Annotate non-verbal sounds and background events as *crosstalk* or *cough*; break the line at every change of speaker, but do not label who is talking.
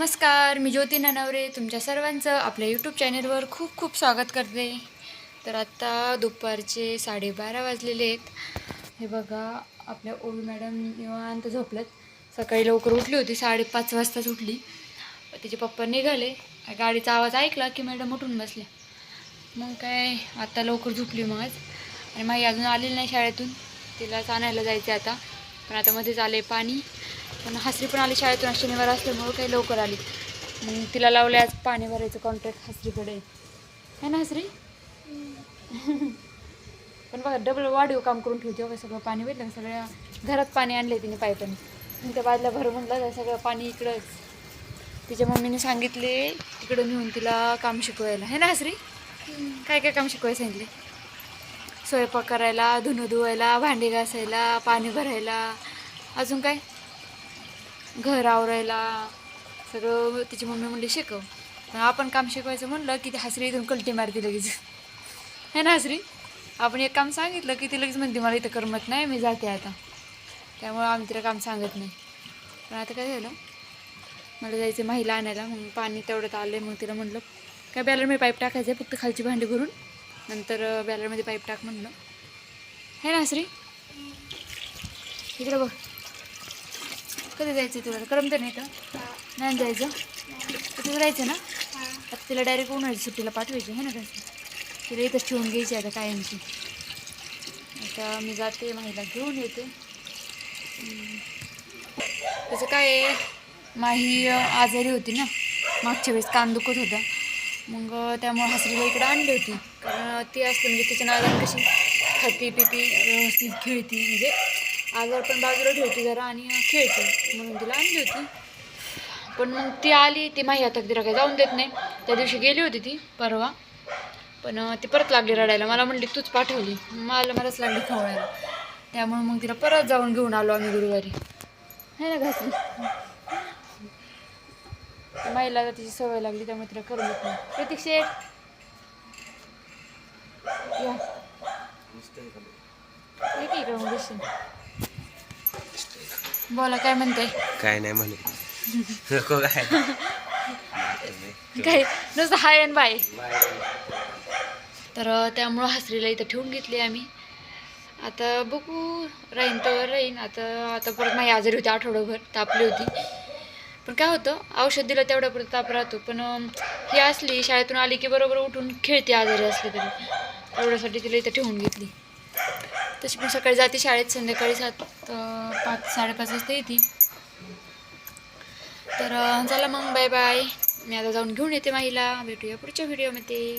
नमस्कार मी ज्योती ननवरे तुमच्या सर्वांचं आपल्या यूट्यूब चॅनलवर खूप खूप स्वागत करते. तर आत्ता दुपारचे साडेबारा वाजलेले आहेत. हे बघा आपल्या ओवी मॅडम निवांत झोपल्यात सकाळी लवकर उठली होती साडेपाच वाजताच उठली. तिचे पप्पा निघाले. गाडीचा आवाज ऐकला की मॅडम उठून बसल्या. मग काय आत्ता लवकर झोपली मग आज. आणि माई अजून आलेली नाही शाळेतून. तिलाच आणायला जायचं आहे आता. पण आता मध्येच आले पाणी. पण हसरी पण आली शाळेतून. आज शनिवार असल्यामुळं काही लवकर आली. मग तिला लावले आज पाणी भरायचं कॉन्ट्रॅक्ट हसरीकडे. आहे ना हसरी? *laughs* पण बघा डबल वाढीव काम करून ठेवते बघा सगळं पाणी भेटलं सगळ्या घरात पाणी आणले तिने पायपाने त्या बाजूला भर म्हणलं तर सगळं पाणी इकडंच. तिच्या मम्मीने सांगितले तिकडं नेऊन तिला काम शिकवायला. है ना हसरी? काय काय काम शिकवायला सांगितले? स्वयंपाक करायला धुणं धुवायला भांडी घासायला पाणी भरायला. अजून काय? घर आवरायला सगळं तिची मम्मी म्हणली शिकव. पण आपण काम शिकवायचं म्हणलं की ती हसरी इथून कलटी मारते लगेच. है ना हसरी? आपण एक काम सांगितलं की ती लगेच म्हणते मला इथं करमत नाही मी जाते आता. त्यामुळं आम्ही तिला काम सांगत नाही. पण आता काय झालं? मला जायचं महिला आणायला मग पाणी तेवढ्यात आलं आहे मग तिला म्हणलं काय बॅलरमध्ये पाईप टाकायचं आहे फक्त खालची भांडी भरून? नंतर बॅलरमध्ये पाईप टाक म्हणलं. हे ना हसरी? इकडं बघ. कधी जायचं तुला? करमत नाही तर नाही जायचं? तिथं जायचं ना? आता तिला डायरेक्ट उन्हाळ्याची सुट्टीला पाठवायची आहे ना कसं तिला इथंच ठेवून घ्यायची आता कायमची. आता मी जाते माहीला घेऊन येते. तसं त्याचं काय माही आजारी होती ना? मागच्या वेळेस कान दुखत होता. मग त्यामुळे त्यामुळं हसरीला इकडे आणली होती. कारण ती असते म्हणजे तिच्या नादान कशी खाती पिती व्यवस्थित खेळती म्हणजे आजार पण बाजूला ठेवते जरा आणि खेळते. म्हणून तिला आणली होती. पण मग ती आली ती माही आता तिला काही जाऊन देत नाही. त्या दिवशी गेली होती ती परवा. पण ती परत लागली रडायला. मला म्हणली तूच पाठवली. मला मलाच लागली खवळायला. त्यामुळे मग तिला परत जाऊन घेऊन आलो आम्ही गुरुवारी. है ना घासली महिला तिची सवय लागली त्यामुळे तिला करमत नाही. प्रतीक शेठ. या. ये की? इकडं मग. बोला काय म्हणताय
काय नाही म्हणे. नको काय.
काय नुसतं हाय अँड बाय. तर त्यामुळं हसरीला इथं ठेवून घेतली आम्ही. आता बघू राहीन तर राहीन. आता आता परत माझी आजारी होती आठवडाभर तापली होती. पण काय होतं औषध दिलं तेवढ्यापर्यंत ताप राहतो. पण ही असली शाळेतून आली की बरोबर उठून खेळते आजारी असली तरी. तेवढ्यासाठी तिला इथं ठेवून घेतली. तशी पण सकाळी जाते शाळेत संध्याकाळी सात पाच साडेपाच वाजता येते. तर चला मग बाय बाय मी आता जाऊन घेऊन येते माहीला. भेटूया पुढच्या व्हिडिओमध्ये